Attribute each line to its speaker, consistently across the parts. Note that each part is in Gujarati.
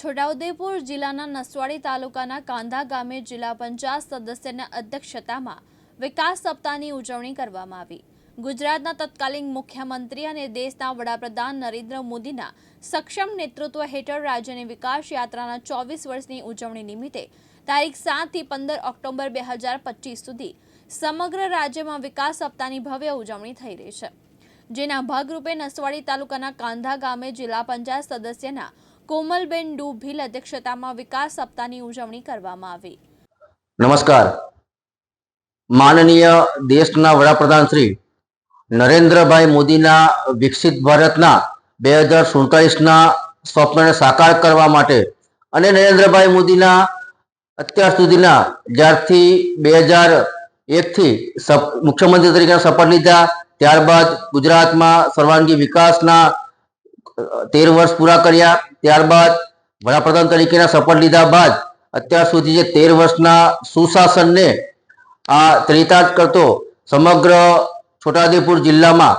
Speaker 1: છોટાઉદેપુર જિલ્લાના નસવાડી તાલુકાના કાંધા ગામે જિલ્લા પંચાયત સદસ્યના અધ્યક્ષતામાં વિકાસ સપ્તાહની ઉજવણી કરવામાં આવી. ગુજરાતના તત્કાલીન મુખ્યમંત્રી અને દેશના વડાપ્રધાન નરેન્દ્ર મોદીના સક્ષમ નેતૃત્વ હેઠળ રાજ્યની વિકાસ યાત્રાના ચોવીસ વર્ષની ઉજવણી નિમિત્તે તારીખ સાતથી પંદર ઓક્ટોબર બે હજાર પચીસ સુધી સમગ્ર રાજ્યમાં વિકાસ સપ્તાહની ભવ્ય ઉજવણી થઈ રહી છે. જેના ભાગરૂપે નસવાડી તાલુકાના કાંધા ગામે જિલ્લા પંચાયત સદસ્યના કોમલબેન ડુ ભીલ અધ્યક્ષતામાં વિકાસ સપ્તાહની ઉજવણી કરવામાં આવી.
Speaker 2: નમસ્કાર. માનનીય દેશના વડાપ્રધાન શ્રી નરેન્દ્રભાઈ મોદીના વિકસિત ભારતના બે હજાર સુડતાલીસના સ્વપ્નને સાકાર કરવા માટે અને નરેન્દ્રભાઈ મોદીના અત્યાર સુધીના જ્યારથી બે હજાર એકથી મુખ્યમંત્રી તરીકેના શપથ લીધા, ત્યારબાદ ગુજરાતમાં સર્વાંગી વિકાસના તેર વર્ષ પૂરા કર્યા. ત્યારબાદ વડાપ્રધાન તરીકેના શપથ લીધા બાદ અત્યાર સુધી જે તેર વર્ષના સુશાસનને આ ચરિતાર્થ કરતો સમગ્ર છોટાઉદેપુર જિલ્લામાં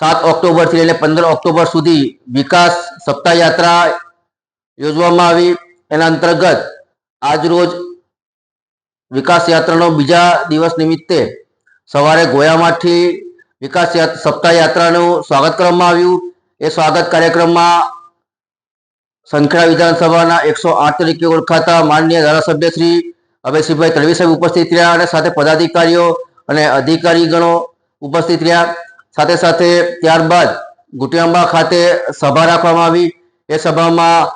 Speaker 2: સાત ઓક્ટોબરથી લઈને પંદર ઓક્ટોબર સુધી વિકાસ સપ્તાહ યાત્રા યોજવામાં આવી. એના અંતર્ગત આજરોજ વિકાસ યાત્રાનો બીજા દિવસ નિમિત્તે સવારે ગોયામાંથી વિકાસ સપ્તાહ યાત્રાનું સ્વાગત કરવામાં આવ્યું. એ સ્વાગત કાર્યક્રમમાં સંખેડા વિધાનસભાના એકસો આઠ તરીકે ઓળખાતા માનનીય ધારાસભ્ય શ્રી અભયસિંહભાઈ તળવી સાહેબ ઉપસ્થિત રહ્યા અને સાથે પદાધિકારીઓ અને અધિકારીગણો ઉપસ્થિત રહ્યા. સાથે સાથે ત્યારબાદ ગુટિયાંબા ખાતે સભા રાખવામાં આવી. એ સભામાં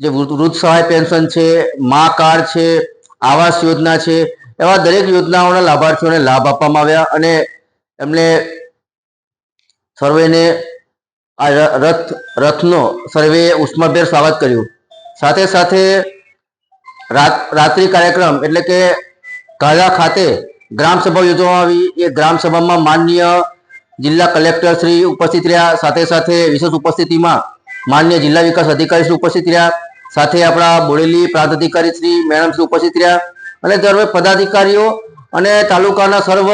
Speaker 2: જે વૃદ્ધ સહાય પેન્શન છે, મા કાર્ડ છે, આવાસ યોજના છે, એવા દરેક યોજનાઓના લાભાર્થીઓને લાભ આપવામાં આવ્યા અને એમને સર્વેને આ રથ, રથનો સર્વે ઉષ્માભેર સ્વાગત કર્યું. સાથે સાથે રાત, રાત્રિ કાર્યક્રમ એટલે કે કાલા ખાતે ગ્રામસભા યોજવામાં આવી. એ ગ્રામસભામાં માન્ય જિલ્લા કલેક્ટર શ્રી ઉપસ્થિત રહ્યા. સાથે સાથે વિશેષ ઉપસ્થિતિમાં માન્ય જિલ્લા વિકાસ અધિકારી શ્રી ઉપસ્થિત રહ્યા. સાથે આપણા બોડેલી પ્રાંત અધિકારી શ્રી મેડમ શ્રી ઉપસ્થિત રહ્યા. અને સર્વે પદાધિકારીઓ અને તાલુકાના સર્વ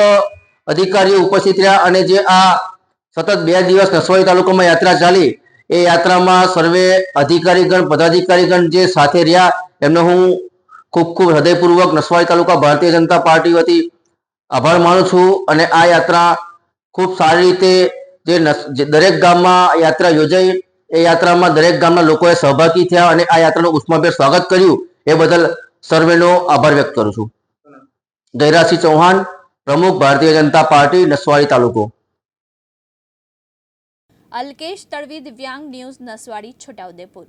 Speaker 2: અધિકારીઓ ઉપસ્થિત રહ્યા. અને જે આ સતત બે દિવસ નસવાડી તાલુકામાં યાત્રા ચાલી. એ યાત્રામાં સર્વે અધિકારીગણ, પદાધિકારીગણ જે સાથે રહ્યા, એમનો હું ખૂબ ખૂબ હૃદયપૂર્વક નસવાડી તાલુકા ભારતીય જનતા પાર્ટી વતી આભાર માનું છું અને આ યાત્રા ખૂબ સારી રીતે જે દરેક ગામમાં યાત્રા યોજાઈ, એ યાત્રામાં દરેક ગામના લોકોએ સહભાગી થયા અને આ યાત્રાનું ઉષ્માભેર સ્વાગત કર્યું. એ બદલ સર્વેનો આભાર વ્યક્ત કરું છું. જયરાજસિંહ ચૌહાણ, પ્રમુખ ભારતીય જનતા પાર્ટી, નસવાડી તાલુકો.
Speaker 1: અલ્કેશ તળવી દિવ્યાંગ ન્યૂઝ નસવાડી છોટાઉદેપુર.